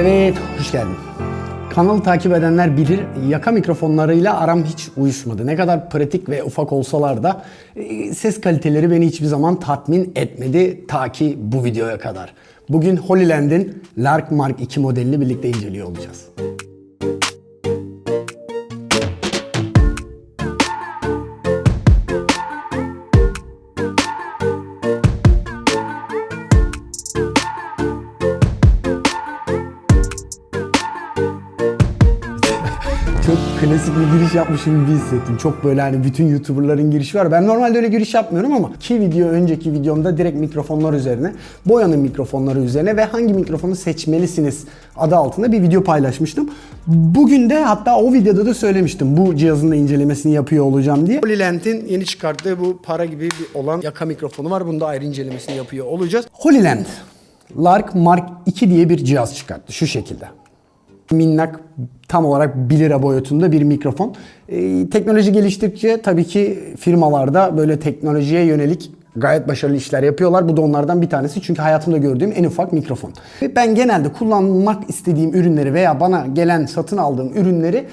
Evet, hoş geldin. Kanalı takip edenler bilir, yaka mikrofonlarıyla aram hiç uyuşmadı. Ne kadar pratik ve ufak olsalar da e, ses kaliteleri beni hiçbir zaman tatmin etmedi ta ki bu videoya kadar. Bugün Holyland'in Lark Mark 2 modelini birlikte inceliyor olacağız. Bir giriş yapmışım gibi hissettim. Çok böyle hani bütün YouTuber'ların girişi var. Ben normalde öyle giriş yapmıyorum ama iki video önceki videomda direkt mikrofonlar üzerine, Boya'nın mikrofonları üzerine ve hangi mikrofonu seçmelisiniz adı altında bir video paylaşmıştım. Bugün de hatta o videoda da söylemiştim bu cihazın da incelemesini yapıyor olacağım diye. Holyland'in yeni çıkarttığı bu para gibi bir olan yaka mikrofonu var. Bunu da ayrı incelemesini yapıyor olacağız. Holyland Lark Mark 2 diye bir cihaz çıkarttı şu şekilde minnak tam olarak 1 lira boyutunda bir mikrofon. Ee, teknoloji geliştikçe tabii ki firmalarda böyle teknolojiye yönelik gayet başarılı işler yapıyorlar. Bu da onlardan bir tanesi. Çünkü hayatımda gördüğüm en ufak mikrofon. Ben genelde kullanmak istediğim ürünleri veya bana gelen satın aldığım ürünleri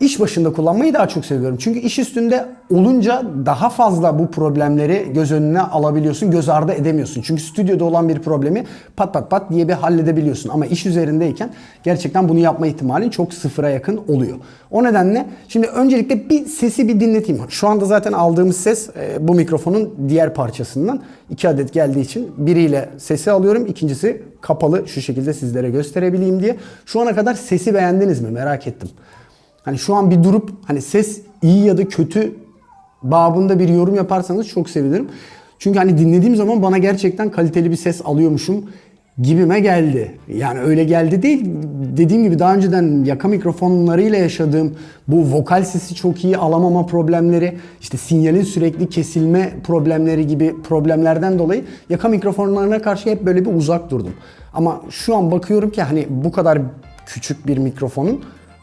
iş başında kullanmayı daha çok seviyorum. Çünkü iş üstünde olunca daha fazla bu problemleri göz önüne alabiliyorsun, göz ardı edemiyorsun. Çünkü stüdyoda olan bir problemi pat pat pat diye bir halledebiliyorsun. Ama iş üzerindeyken gerçekten bunu yapma ihtimalin çok sıfıra yakın oluyor. O nedenle şimdi öncelikle bir sesi bir dinleteyim. Şu anda zaten aldığımız ses e, bu mikrofonun diğer parçasından iki adet geldiği için biriyle sesi alıyorum. ikincisi kapalı şu şekilde sizlere gösterebileyim diye. Şu ana kadar sesi beğendiniz mi? Merak ettim. Hani şu an bir durup hani ses iyi ya da kötü babında bir yorum yaparsanız çok sevinirim. Çünkü hani dinlediğim zaman bana gerçekten kaliteli bir ses alıyormuşum gibime geldi. Yani öyle geldi değil. Dediğim gibi daha önceden yaka mikrofonlarıyla yaşadığım bu vokal sesi çok iyi alamama problemleri, işte sinyalin sürekli kesilme problemleri gibi problemlerden dolayı yaka mikrofonlarına karşı hep böyle bir uzak durdum. Ama şu an bakıyorum ki hani bu kadar küçük bir mikrofonun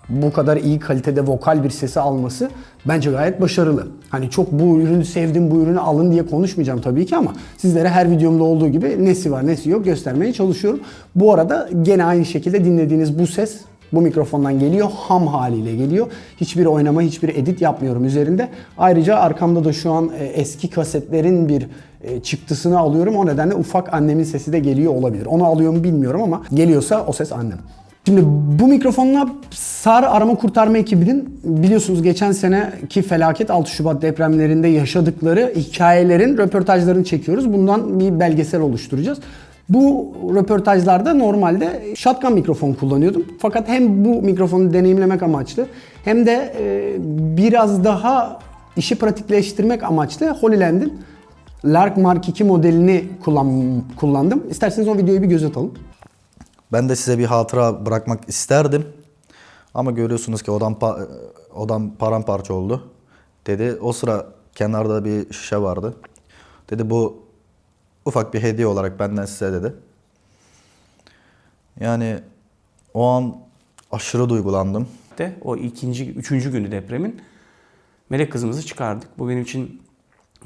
bu kadar iyi kalitede vokal bir sesi alması bence gayet başarılı. Hani çok bu ürünü sevdim, bu ürünü alın diye konuşmayacağım tabii ki ama sizlere her videomda olduğu gibi nesi var nesi yok göstermeye çalışıyorum. Bu arada gene aynı şekilde dinlediğiniz bu ses bu mikrofondan geliyor. Ham haliyle geliyor. Hiçbir oynama, hiçbir edit yapmıyorum üzerinde. Ayrıca arkamda da şu an e, eski kasetlerin bir e, çıktısını alıyorum. O nedenle ufak annemin sesi de geliyor olabilir. Onu alıyor mu bilmiyorum ama geliyorsa o ses annem. Şimdi bu mikrofonla SAR arama kurtarma ekibinin biliyorsunuz geçen seneki felaket 6 Şubat depremlerinde yaşadıkları hikayelerin röportajlarını çekiyoruz. Bundan bir belgesel oluşturacağız. Bu röportajlarda normalde shotgun mikrofon kullanıyordum. Fakat hem bu mikrofonu deneyimlemek amaçlı hem de e, biraz daha işi pratikleştirmek amaçlı Holyland'in Lark Mark 2 modelini kullan, kullandım. İsterseniz o videoyu bir göz atalım. Ben de size bir hatıra bırakmak isterdim. Ama görüyorsunuz ki odam, pa- odam paramparça oldu. Dedi o sıra kenarda bir şişe vardı. Dedi bu ufak bir hediye olarak benden size dedi. Yani o an aşırı duygulandım. de o ikinci, üçüncü günü depremin melek kızımızı çıkardık. Bu benim için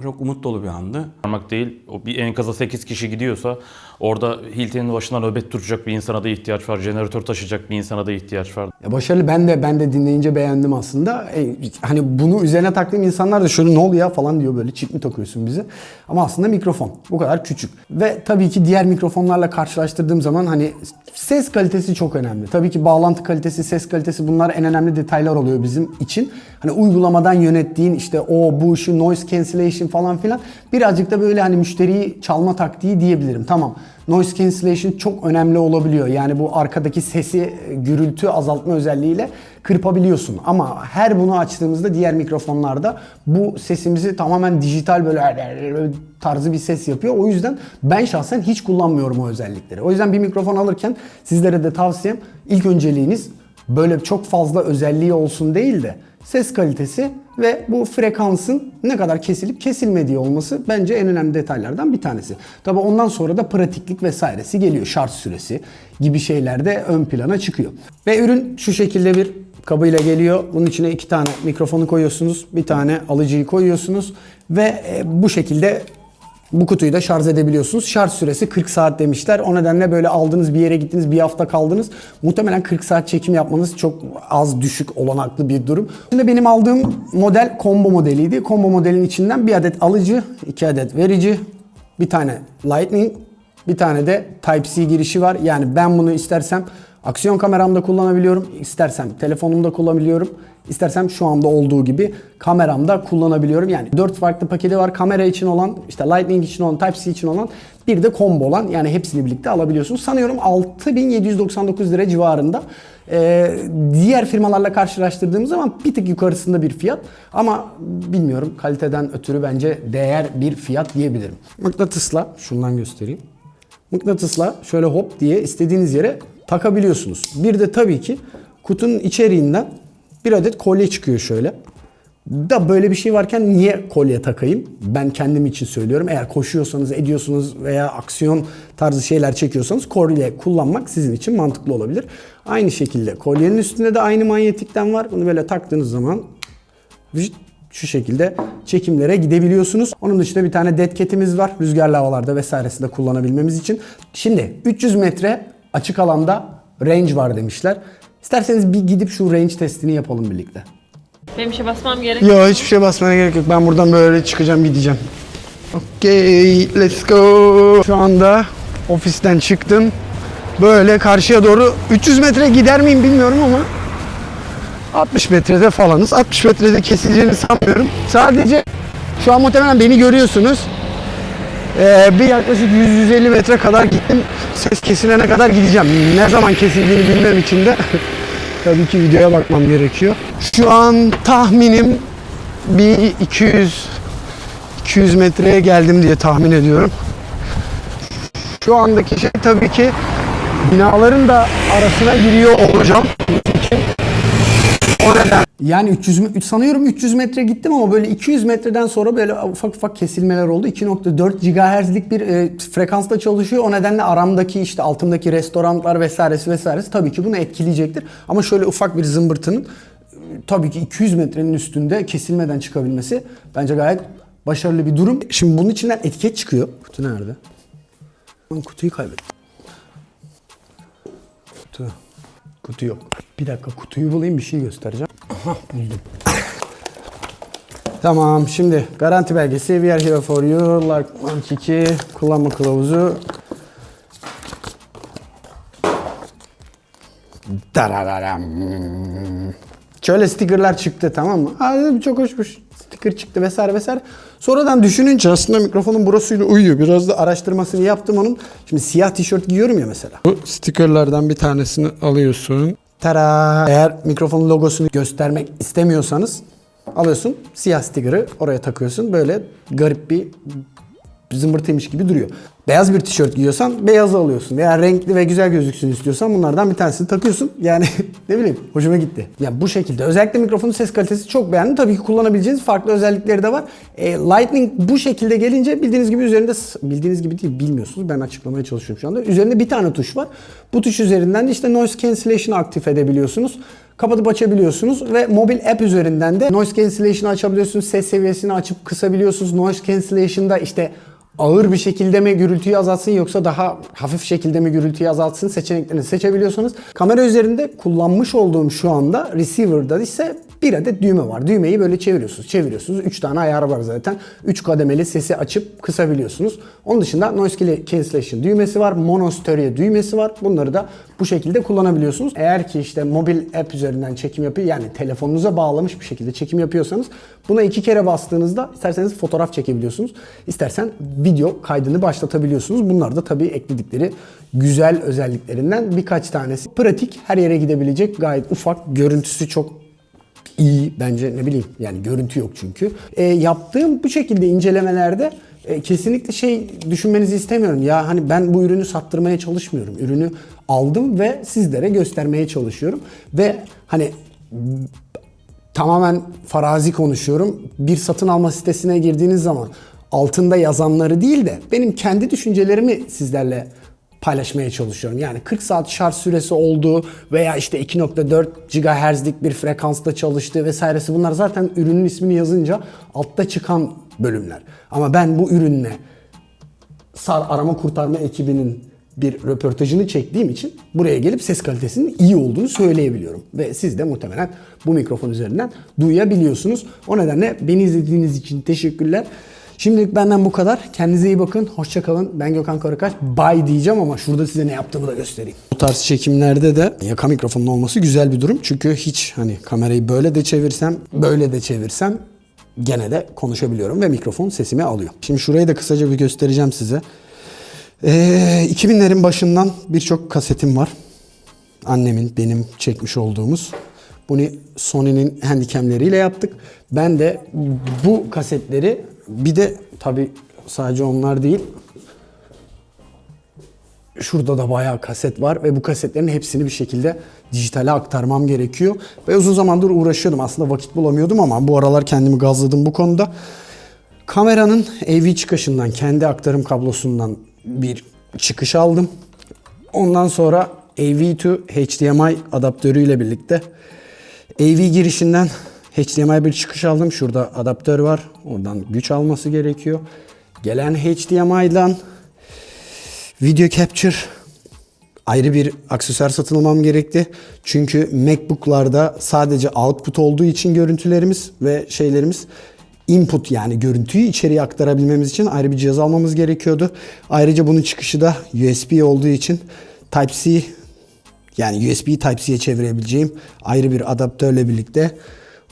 çok umut dolu bir andı. Parmak değil, o bir enkaza 8 kişi gidiyorsa orada Hilti'nin başına nöbet tutacak bir insana da ihtiyaç var. Jeneratör taşıyacak bir insana da ihtiyaç var. Ya başarılı ben de ben de dinleyince beğendim aslında. E, hani bunu üzerine taktığım insanlar da şöyle ne oluyor ya falan diyor böyle çip mi takıyorsun bize. Ama aslında mikrofon bu kadar küçük. Ve tabii ki diğer mikrofonlarla karşılaştırdığım zaman hani ses kalitesi çok önemli. Tabii ki bağlantı kalitesi, ses kalitesi bunlar en önemli detaylar oluyor bizim için. Hani uygulamadan yönettiğin işte o bu şu noise cancellation falan filan birazcık da böyle hani müşteriyi çalma taktiği diyebilirim. Tamam. Noise cancellation çok önemli olabiliyor. Yani bu arkadaki sesi e, gürültü azaltma özelliğiyle kırpabiliyorsun. Ama her bunu açtığımızda diğer mikrofonlarda bu sesimizi tamamen dijital böyle tarzı bir ses yapıyor. O yüzden ben şahsen hiç kullanmıyorum o özellikleri. O yüzden bir mikrofon alırken sizlere de tavsiyem ilk önceliğiniz böyle çok fazla özelliği olsun değil de ses kalitesi ve bu frekansın ne kadar kesilip kesilmediği olması bence en önemli detaylardan bir tanesi. Tabi ondan sonra da pratiklik vesairesi geliyor. Şarj süresi gibi şeyler de ön plana çıkıyor. Ve ürün şu şekilde bir kabıyla geliyor. Bunun içine iki tane mikrofonu koyuyorsunuz. Bir tane alıcıyı koyuyorsunuz. Ve e, bu şekilde Bu kutuyu da şarj edebiliyorsunuz. Şarj süresi 40 saat demişler. O nedenle böyle aldınız bir yere gittiniz bir hafta kaldınız. Muhtemelen 40 saat çekim yapmanız çok az düşük olanaklı bir durum. Şimdi benim aldığım model combo modeliydi. Combo modelin içinden bir adet alıcı, iki adet verici, bir tane lightning, bir tane de Type-C girişi var. Yani ben bunu istersem aksiyon kameramda kullanabiliyorum. istersem telefonumda kullanabiliyorum. İstersem şu anda olduğu gibi kameramda kullanabiliyorum. Yani 4 farklı paketi var. Kamera için olan, işte Lightning için olan, Type-C için olan, bir de combo olan. Yani hepsini birlikte alabiliyorsunuz. Sanıyorum 6799 lira civarında. Ee, diğer firmalarla karşılaştırdığımız zaman bir tık yukarısında bir fiyat. Ama bilmiyorum kaliteden ötürü bence değer bir fiyat diyebilirim. Mıknatısla şundan göstereyim. Mıknatısla şöyle hop diye istediğiniz yere takabiliyorsunuz. Bir de tabii ki kutunun içeriğinden bir adet kolye çıkıyor şöyle. Da böyle bir şey varken niye kolye takayım? Ben kendim için söylüyorum. Eğer koşuyorsanız, ediyorsunuz veya aksiyon tarzı şeyler çekiyorsanız kolye kullanmak sizin için mantıklı olabilir. Aynı şekilde kolyenin üstünde de aynı manyetikten var. Bunu böyle taktığınız zaman şu şekilde çekimlere gidebiliyorsunuz. Onun dışında bir tane dead cat'imiz var. Rüzgarlı havalarda vesairesinde kullanabilmemiz için. Şimdi 300 metre açık alanda range var demişler. İsterseniz bir gidip şu range testini yapalım birlikte. Benim bir şey basmam gerek. Yok hiçbir şey basmana gerek yok. Ben buradan böyle çıkacağım gideceğim. Okay, let's go. Şu anda ofisten çıktım. Böyle karşıya doğru 300 metre gider miyim bilmiyorum ama 60 metrede falanız. 60 metrede kesileceğini sanmıyorum. Sadece şu an muhtemelen beni görüyorsunuz. Ee, bir yaklaşık 100-150 metre kadar gittim. Ses kesilene kadar gideceğim. Ne zaman kesildiğini bilmem için de tabii ki videoya bakmam gerekiyor. Şu an tahminim bir 200 200 metreye geldim diye tahmin ediyorum. Şu andaki şey tabii ki binaların da arasına giriyor olacağım. O neden. Yani 300 mü- sanıyorum 300 metre gittim ama böyle 200 metreden sonra böyle ufak ufak kesilmeler oldu. 2.4 GHz'lik bir e, frekansla çalışıyor. O nedenle aramdaki işte altımdaki restoranlar vesairesi vesairesi tabii ki bunu etkileyecektir. Ama şöyle ufak bir zımbırtının e, tabii ki 200 metrenin üstünde kesilmeden çıkabilmesi bence gayet başarılı bir durum. Şimdi bunun içinden etiket çıkıyor. Kutu nerede? Ben kutuyu kaybettim. Kutu. Kutu yok. Bir dakika kutuyu bulayım bir şey göstereceğim. Aha buldum. Tamam şimdi garanti belgesi we are here for you like 2 kullanma kılavuzu Darararam. Şöyle stickerlar çıktı tamam mı? Aa dedim çok hoşmuş. Sticker çıktı vesaire vesaire. Sonradan düşününce aslında mikrofonun burasıyla uyuyor. Biraz da araştırmasını yaptım onun. Şimdi siyah tişört giyiyorum ya mesela. Bu stickerlardan bir tanesini alıyorsun. Tara! Eğer mikrofonun logosunu göstermek istemiyorsanız alıyorsun. Siyah sticker'ı oraya takıyorsun. Böyle garip bir zımbırtıymış gibi duruyor. Beyaz bir tişört giyiyorsan beyazı alıyorsun. Veya renkli ve güzel gözüksün istiyorsan bunlardan bir tanesini takıyorsun. Yani ne bileyim hoşuma gitti. Yani bu şekilde. Özellikle mikrofonun ses kalitesi çok beğendim. Tabii ki kullanabileceğiniz farklı özellikleri de var. E, Lightning bu şekilde gelince bildiğiniz gibi üzerinde bildiğiniz gibi değil bilmiyorsunuz. Ben açıklamaya çalışıyorum şu anda. Üzerinde bir tane tuş var. Bu tuş üzerinden de işte noise cancellation'ı aktif edebiliyorsunuz kapatıp açabiliyorsunuz ve mobil app üzerinden de noise cancellation'ı açabiliyorsunuz. Ses seviyesini açıp kısabiliyorsunuz. Noise cancellation'da işte ağır bir şekilde mi gürültüyü azaltsın yoksa daha hafif şekilde mi gürültüyü azaltsın seçeneklerini seçebiliyorsunuz. Kamera üzerinde kullanmış olduğum şu anda receiver'da ise bir adet düğme var. Düğmeyi böyle çeviriyorsunuz, çeviriyorsunuz. 3 tane ayar var zaten. 3 kademeli sesi açıp kısabiliyorsunuz. Onun dışında noise cancellation düğmesi var, mono stereo düğmesi var. Bunları da bu şekilde kullanabiliyorsunuz. Eğer ki işte mobil app üzerinden çekim yapıyor yani telefonunuza bağlamış bir şekilde çekim yapıyorsanız buna iki kere bastığınızda isterseniz fotoğraf çekebiliyorsunuz. İstersen video kaydını başlatabiliyorsunuz. Bunlar da tabii ekledikleri güzel özelliklerinden birkaç tanesi. Pratik, her yere gidebilecek, gayet ufak, görüntüsü çok iyi bence ne bileyim yani görüntü yok çünkü. E, yaptığım bu şekilde incelemelerde e, kesinlikle şey düşünmenizi istemiyorum. Ya hani ben bu ürünü sattırmaya çalışmıyorum. Ürünü aldım ve sizlere göstermeye çalışıyorum. Ve hani tamamen farazi konuşuyorum. Bir satın alma sitesine girdiğiniz zaman altında yazanları değil de benim kendi düşüncelerimi sizlerle paylaşmaya çalışıyorum. Yani 40 saat şarj süresi olduğu veya işte 2.4 GHz'lik bir frekansta çalıştığı vesairesi bunlar zaten ürünün ismini yazınca altta çıkan bölümler. Ama ben bu ürünle SAR arama kurtarma ekibinin bir röportajını çektiğim için buraya gelip ses kalitesinin iyi olduğunu söyleyebiliyorum. Ve siz de muhtemelen bu mikrofon üzerinden duyabiliyorsunuz. O nedenle beni izlediğiniz için teşekkürler. Şimdilik benden bu kadar. Kendinize iyi bakın. Hoşçakalın. Ben Gökhan Karakaş. Bye diyeceğim ama şurada size ne yaptığımı da göstereyim. Bu tarz çekimlerde de yaka mikrofonun olması güzel bir durum. Çünkü hiç hani kamerayı böyle de çevirsem, böyle de çevirsem gene de konuşabiliyorum ve mikrofon sesimi alıyor. Şimdi şurayı da kısaca bir göstereceğim size. Ee, 2000'lerin başından birçok kasetim var. Annemin, benim çekmiş olduğumuz. Bunu Sony'nin handicamleriyle yaptık. Ben de bu kasetleri bir de tabi sadece onlar değil. Şurada da bayağı kaset var ve bu kasetlerin hepsini bir şekilde dijitale aktarmam gerekiyor. Ve uzun zamandır uğraşıyordum. Aslında vakit bulamıyordum ama bu aralar kendimi gazladım bu konuda. Kameranın AV çıkışından, kendi aktarım kablosundan bir çıkış aldım. Ondan sonra AV to HDMI adaptörüyle birlikte AV girişinden HDMI bir çıkış aldım. Şurada adaptör var. Oradan güç alması gerekiyor. Gelen HDMI'dan video capture ayrı bir aksesuar satın almam gerekti. Çünkü MacBook'larda sadece output olduğu için görüntülerimiz ve şeylerimiz input yani görüntüyü içeriye aktarabilmemiz için ayrı bir cihaz almamız gerekiyordu. Ayrıca bunun çıkışı da USB olduğu için Type-C yani USB'yi Type-C'ye çevirebileceğim ayrı bir adaptörle birlikte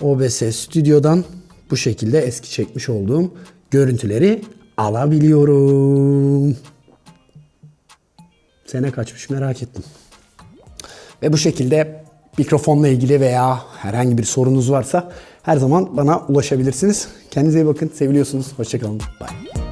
OBS Studio'dan bu şekilde eski çekmiş olduğum görüntüleri alabiliyorum. Sene kaçmış merak ettim. Ve bu şekilde mikrofonla ilgili veya herhangi bir sorunuz varsa her zaman bana ulaşabilirsiniz. Kendinize iyi bakın. Seviliyorsunuz. Hoşçakalın. Bye.